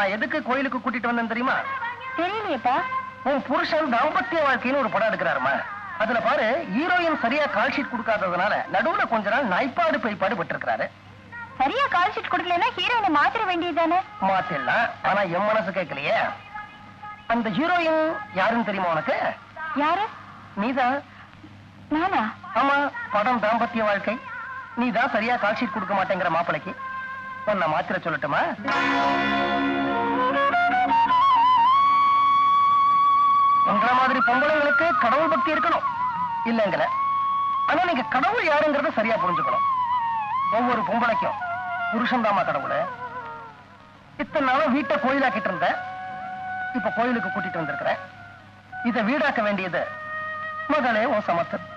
நான் எதுக்கு கோயிலுக்கு கூட்டிட்டு வந்தேன் தெரியுமா? தெரியலையேப்பா. உன் புருஷன் தாம்பத்திய வாழ்க்கைன்னு ஒரு படம் எடுக்கிறாருமா? அதுல பாரு ஹீரோயின் சரியா கால் ஷீட் கொடுக்காததுனால நடுவுல கொஞ்ச நாள் நாய்ப்பாடு பைப்பாடு பட்டிருக்கிறாரு சரியா கால் ஷீட் கொடுக்கலன்னா ஹீரோயினை மாத்திர வேண்டியதுதானே? மாத்திடலாம் ஆனா என் மனசு கேட்கலையே. அந்த ஹீரோயின் யாருன்னு தெரியுமா உனக்கு? யாரு? நீதான் நானா? ஆமா படம் தாம்பத்திய வாழ்க்கை. நீதான் சரியா கால் ஷீட் கொடுக்க மாட்டேங்கிற மாப்பிளைக்கு. உன்னை மாத்திர சொல்லட்டுமா? உங்களை மாதிரி பொம்பளைங்களுக்கு கடவுள் பக்தி இருக்கணும். இல்லைங்கள? ஆனா நீங்க கடவுள் யாருங்கிறத சரியா புரிஞ்சுக்கணும். ஒவ்வொரு பொம்பளைக்கும் புருஷன்தாமா கடவுள். இத்தனை நாளும் வீட்டை கோயிலாக்கிட்டு இருந்தேன். இப்ப கோயிலுக்கு கூட்டிட்டு வந்திருக்கிறேன். இதை வீடாக்க வேண்டியது மகளே உன் சமர்த்தன்.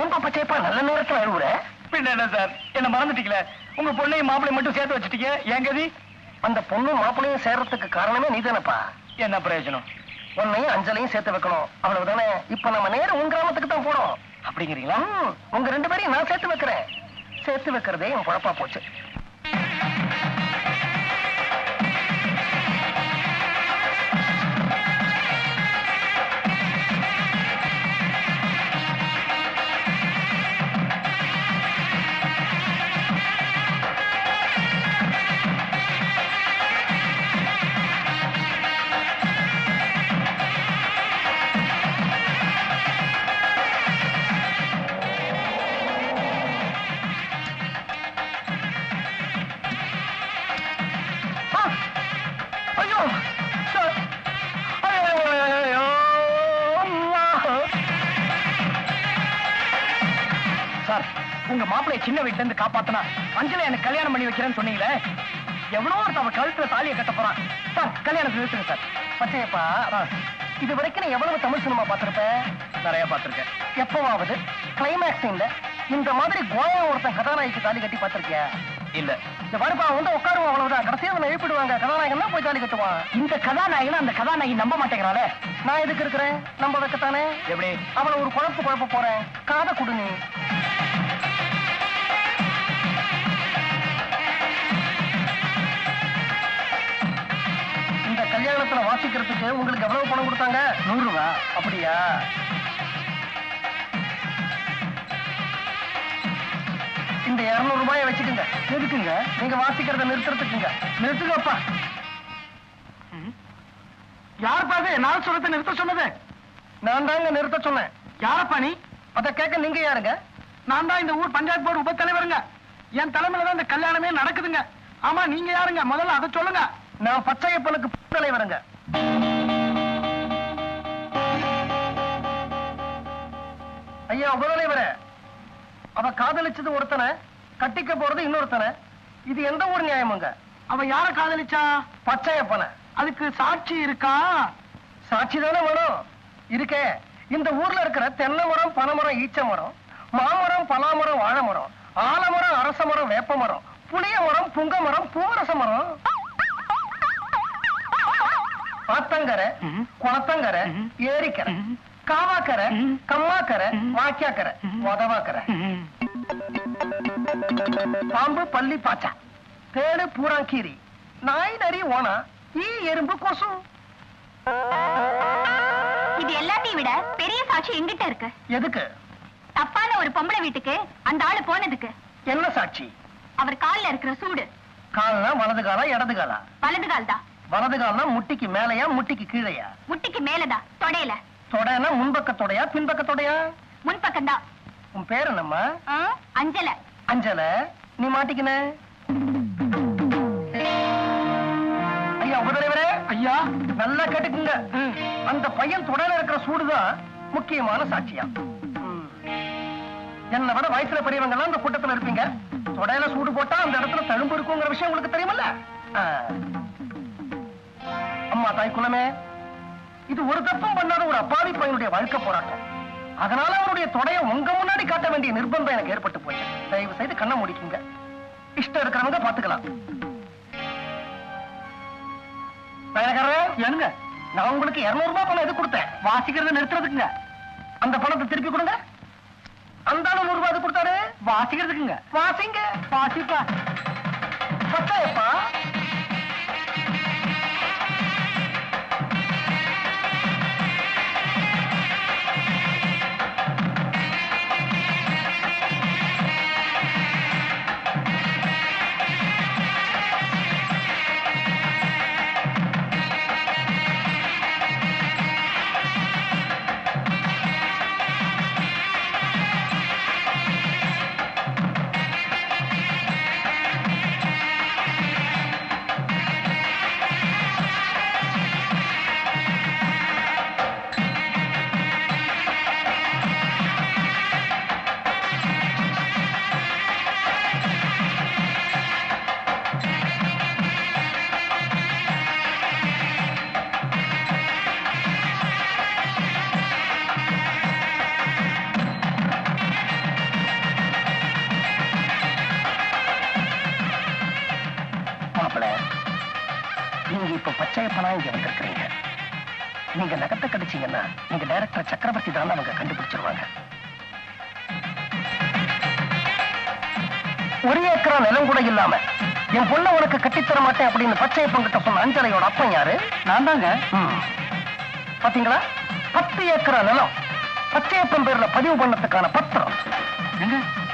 ஏன் பாப்பா சேப்பா? நல்ல நேரத்துல அழுவுற. பின்ன என்ன சார்? என்ன மறந்துட்டீங்களே? உங்க பொண்ணையும் மாப்பிளையும் மட்டும் சேர்த்து வச்சுட்டீங்க. கதி? அந்த பொண்ணும் மாப்பிளையும் சேர்றதுக்கு காரணமே நீதானப்பா. என்ன பிரயோஜனம்? உன்னையும் அஞ்சலையும் சேர்த்து வைக்கணும். அவ்வளவுதானே? இப்ப நம்ம நேரம் உன் கிராமத்துக்கு தான் போறோம் அப்படிங்கிறீங்களா? உங்க ரெண்டு பேரையும் நான் சேர்த்து வைக்கிறேன். சேர்த்து வைக்கிறதே என் பொழப்பா போச்சு. உங்க மாப்பிளைய சின்ன வீட்டுல இருந்து காப்பாத்தினா அஞ்சலை எனக்கு கல்யாணம் பண்ணி வைக்கிறேன்னு சொன்னீங்களே? எவ்வளோ ஒருத்தன் அவன் கழுத்துல தாலியை கட்ட போறான்? சார் கல்யாணத்தை நிறுத்துங்க சார். பச்சையப்பா இது வரைக்கும் நீ எவ்வளவு தமிழ் சினிமா பார்த்திருப்ப நிறைய பார்த்திருக்கேன். எப்பவாவது கிளைமேக்ஸ் சீன்ல இந்த மாதிரி கோயா ஒருத்தன் கதாநாயகி தாலி கட்டி பார்த்திருக்கியா? இல்ல. இந்த அவன் வந்து உட்காருவான் அவ்வளவுதான். கடைசியா அவனை எழுப்பிடுவாங்க. கதாநாயகன் தான் போய் தாலி கட்டுவான். இந்த கதாநாயகன் அந்த கதாநாயகி நம்ப மாட்டேங்கிறாளே. நான் எதுக்கு இருக்கிறேன்? நம்ம வைக்கத்தானே எப்படி? அவளை ஒரு குழப்பு குழப்ப போறேன். காதை குடு மலையாளத்துல வாசிக்கிறதுக்கு உங்களுக்கு எவ்வளவு பணம் கொடுத்தாங்க? நூறு ரூபா. அப்படியா? இந்த இருநூறு ரூபாயை வச்சுக்கோங்க. எதுக்குங்க? நீங்க வாசிக்கிறத நிறுத்துறதுக்குங்க. நிறுத்துக்கப்பா யார் பாது நான் சொல்றதை நிறுத்த சொன்னது. நான் தாங்க நிறுத்த சொன்னேன். யாரப்பா நீ? அதை கேட்க நீங்க யாருங்க? நான் தான் இந்த ஊர் பஞ்சாயத்து போர்டு உப தலைவருங்க என் தலைமையில தான் இந்த கல்யாணமே நடக்குதுங்க. ஆமா நீங்க யாருங்க? முதல்ல அதை சொல்லுங்க. நான் பச்சையப்பனுக்கு தலைவருங்க ஐயா உபதலைவரே அவ காதலிச்சது ஒருத்தனை கட்டிக்க போறது இன்னொருத்தனை. இது எந்த ஊர் நியாயமுங்க? அவ யார காதலிச்சா? பச்சையப்பனை. அதுக்கு சாட்சி இருக்கா? சாட்சி தானே வேணும். இருக்கே இந்த ஊர்ல இருக்கிற தென்னை மரம் பனைமரம் ஈச்ச மரம் மாமரம் பலாமரம் வாழை மரம் ஆலமரம் அரச மரம் வேப்ப மரம் புளிய மரம் புங்க மரம் பூவரச மரம். ஆத்தங்கரை ம்ம். குளத்தங்கரை. ஏரிக்கரை. காவாக்கரை ம்ம். கம்மாக்கரை ம்ம். வாக்கியாக்கரை. உதவாக்கரை. பாம்பு பள்ளி பாச்சா. தேடு பூராங்கீரி. நாய் நரி ஓனா. ஈ எறும்பு கொசு. இது எல்லாத்தையும் விட பெரிய சாட்சி எங்கிட்ட இருக்கு. எதுக்கு? தப்பான ஒரு பொம்பளை வீட்டுக்கு அந்த ஆளு போனதுக்கு. என்ன சாட்சி? அவர் கால்ல இருக்கிற சூடு. கால்னா வலது காலா இடது காலா? வலது கால் தான் வலது கால்னா முட்டிக்கு மேலையா முட்டிக்கு கீழையா? முட்டிக்கு மேலதான் தொடையில. தொடைனா முன்பக்க தொடையா பின்பக்க தொடையா? முன்பக்கம் தான் உன் பேர் என்னம்மா? அஞ்சல. அஞ்சல நீ மாட்டிக்கின? ஐயா நல்லா கேட்டுக்குங்க. அந்த பையன் தொடர இருக்கிற சூடுதான் முக்கியமான சாட்சியா. என்னை விட வயசுல பெரியவங்க எல்லாம் அந்த கூட்டத்துல இருப்பீங்க. தொடையில சூடு போட்டா அந்த இடத்துல தழும்பு இருக்குங்கிற விஷயம் உங்களுக்கு தெரியுமல்ல? தாய் குலமே இது ஒரு தப்பும் பண்ணாத ஒரு அப்பாவி பையனுடைய வாழ்க்கை போராட்டம். அதனால அவருடைய தொடைய உங்க முன்னாடி காட்ட வேண்டிய நிர்பந்தம் எனக்கு ஏற்பட்டு போச்சு. தயவு செய்து கண்ணை முடிக்குங்க. இஷ்டம் இருக்கிறவங்க பாத்துக்கலாம் பயணக்காரரே ஏனுங்க? நான் உங்களுக்கு 200 ரூபாய் பணம் எது கொடுத்தேன்? வாசிக்கிறத நிறுத்துறதுக்குங்க. அந்த பணத்தை திருப்பி கொடுங்க. அந்த நூறு ரூபாய் கொடுத்தாரு? வாசிக்கிறதுக்குங்க. வாசிங்க. வாசிப்பா. பத்தாயப்பா நீங்க நகத்தை கடிச்சீங்கன்னா நீங்க டைரக்டர் சக்கரவர்த்தி தான் அவங்க கண்டுபிடிச்சிருவாங்க. ஒரு ஏக்கரா நிலம் கூட இல்லாம என் பொண்ணை உனக்கு கட்டித்தர மாட்டேன் அப்படின்னு பச்சையப்பன் கிட்ட சொன்ன அஞ்சலையோட அப்பன் யாரு? நான் தாங்க. பாத்தீங்களா? பத்து ஏக்கரா நிலம். பச்சையப்பன் பேர்ல பதிவு பண்ணதுக்கான பத்திரம்.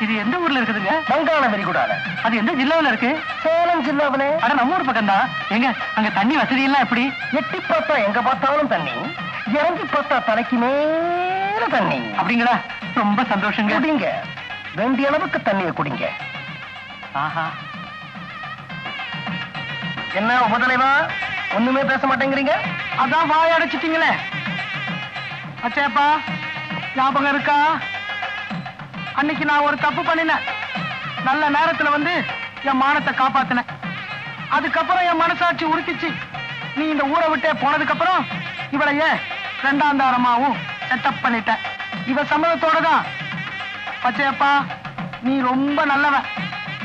இது எந்த ஊர்ல இருக்குதுங்க? வங்காள விரிகுடால அது எந்த ஜில்லாவுல இருக்கு? சேலம் ஜில்லாவிலே. அட நம்ம ஊர் பக்கம் தான் எங்க அங்க தண்ணி வசதி எல்லாம் எப்படி? எட்டி பார்த்தா எங்க பார்த்தாலும் தண்ணி. இறங்கி பார்த்தா தலைக்கு மேல தண்ணி. அப்படிங்களா? ரொம்ப சந்தோஷங்க. குடிங்க. வேண்டிய அளவுக்கு தண்ணியை குடிங்க. ஆஹா. என்ன உபதலைவா? ஒண்ணுமே பேச மாட்டேங்கிறீங்க? அதான் வாய் அடைச்சிட்டீங்களே. அச்சேப்பா ஞாபகம் இருக்கா? அன்னைக்கு நான் ஒரு தப்பு பண்ணினேன். நல்ல நேரத்துல வந்து என் மானத்தை காப்பாத்தினேன். அதுக்கப்புறம் என் மனசாட்சி உருக்கிச்சு. நீ இந்த ஊரை விட்டே போனதுக்கு அப்புறம் இவளைய ரெண்டாம் தாரமாவும் செட்டப் பண்ணிட்டேன் இவ சம்மதத்தோட தான். பச்சையப்பா நீ ரொம்ப நல்லவன்.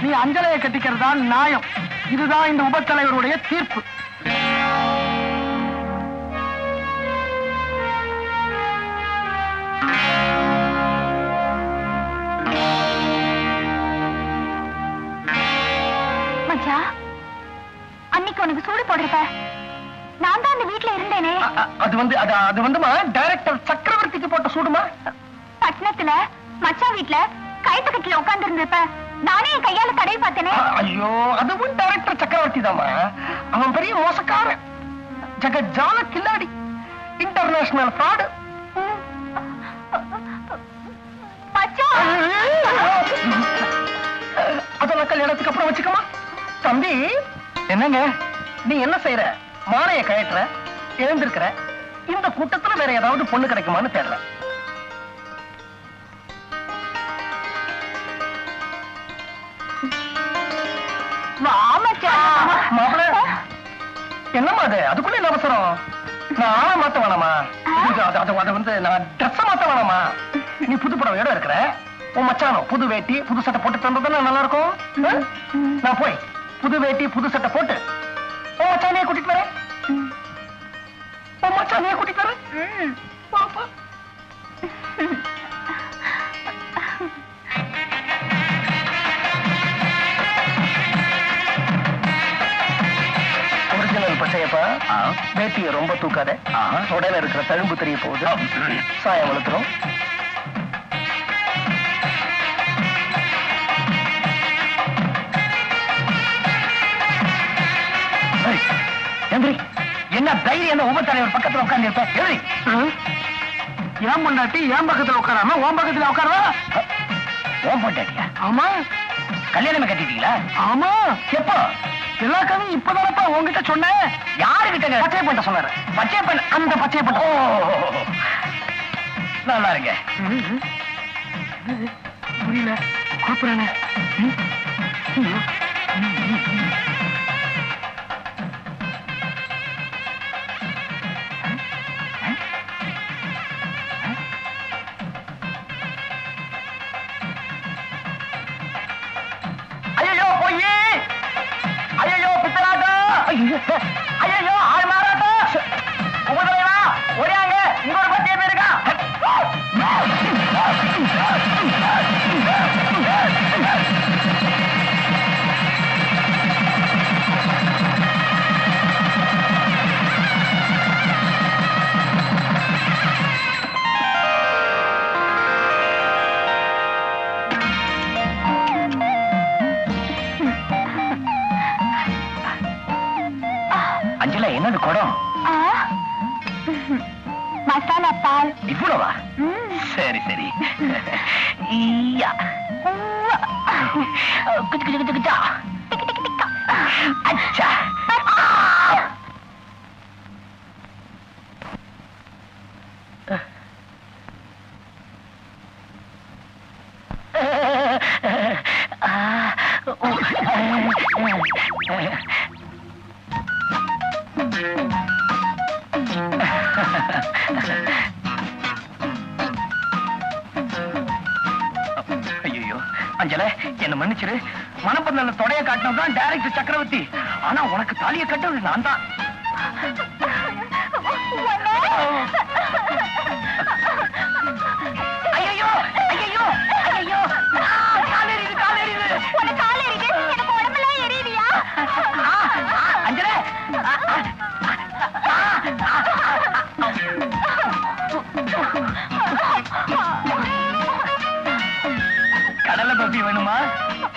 நீ அஞ்சலையை கட்டிக்கிறது தான் நியாயம். இதுதான் இந்த உபத்தலைவருடைய தீர்ப்பு. அன்னைக்கு உனக்கு சூடு போடுறப்ப நான் தான் அந்த வீட்ல இருந்தேனே. அது வந்து அது வந்துமா? டைரக்டர் சக்கரவர்த்திக்கு போட்ட சூடுமா? பட்டணத்துல மச்சான் வீட்ல கயித்து கட்டில உட்கார்ந்து இருந்தப்ப நானே என் கையால தடவி பார்த்தேனே. ஐயோ அதுவும் டைரக்டர் சக்கரவர்த்தி தாமா அவன் பெரிய மோசக்காரன். ஜகஜால கில்லாடி. இன்டர்நேஷனல் ஃப்ராடு அதெல்லாம் கல்யாணத்துக்கு அப்புறம் வச்சுக்கமா? தம்பி என்னங்க? நீ என்ன செய்யற? மாலைய கழட்டுற எழுந்திருக்கிற? இந்த கூட்டத்துல வேற ஏதாவது பொண்ணு கிடைக்குமான்னு தெரியல வா என்னம்மா அது? அதுக்குள்ள என்ன அவசரம்? நான் ஆளை மாத்த வேணாமா? இது அது வந்து நான் ட்ரெஸ் மாத்த வேணாமா? நீ புது புடவையோட இருக்கிற? உன் மச்சானோ புது வேட்டி புது சட்டை போட்டு தந்ததுன்னா நல்லா இருக்கும்? நான் போய் புது வேட்டி புது சட்டை போட்டு கூட்டிட்டு வரேன். உன் மச்சானையே கூட்டிட்டு வரேன். பாப்பா ஒரிஜினல் பச்சையப்பா. வேட்டியை ரொம்ப தூக்காத. தொடையில இருக்கிற தழும்பு தெரிய போகுது. சாயம் வளர்த்துரும் என்ன தைரியம் என்ன? உபத்தலைவர் பக்கத்துல உட்கார்ந்து இருப்ப எதிரி ஏன் பொண்டாட்டி ஏன் பக்கத்துல உட்காராம உன் பக்கத்துல உட்காரவா? ஓம் போட்டாட்டியா ஆமா. கல்யாணமே கட்டிட்டீங்களா? ஆமா. எப்போ? எல்லா கதையும் இப்பதானப்பா உங்ககிட்ட சொன்னேன். யாருகிட்ட பச்சை பண்ண சொன்னாரு? பச்சை பண்ண அந்த பச்சை பண்ண நல்லா இருங்க. புரியல. குழப்பறானே ஐயோ ஆழ்மா பால் இவ்வளவா. சரி சரி. ஈயா. மனப்பந்தல தொடைய காட்டினது தான் டைரக்டர் சக்கரவர்த்தி. ஆனா உனக்கு தாலியை கட்டுறது நான் தான்